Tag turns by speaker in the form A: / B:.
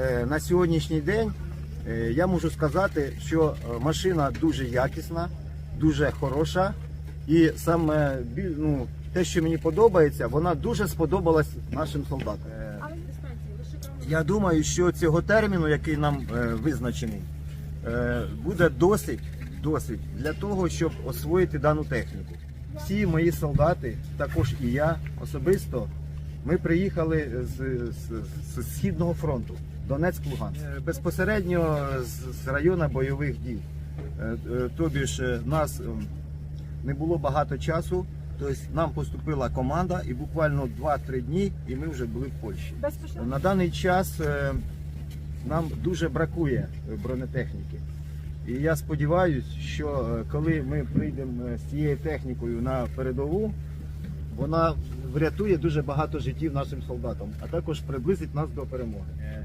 A: Е, На сьогоднішній день е, я можу сказати, що е, машина дуже якісна, дуже хороша. І саме ну, те, що мені подобається, вона дуже сподобалась нашим солдатам.
B: Але дистанції лише
A: Я думаю, що цього терміну, який нам визначений, буде досить, досить для того, щоб освоїти дану техніку. Всі мої солдати, також і я особисто, ми приїхали з, з, з східного фронту, Донецьк, Луганськ, Е, безпосередньо з, з району бойових дій. Е, е, Тобі ж е, нас ем, не було багато часу. Тобто нам поступила команда, і буквально 2-3 дні, і ми вже були в Польщі. На даний час е, нам дуже бракує е, бронетехніки. І я сподіваюся, що е, коли ми прийдемо е, з цією технікою на передову, вона врятує дуже багато життів нашим солдатам, а також приблизить нас до перемоги.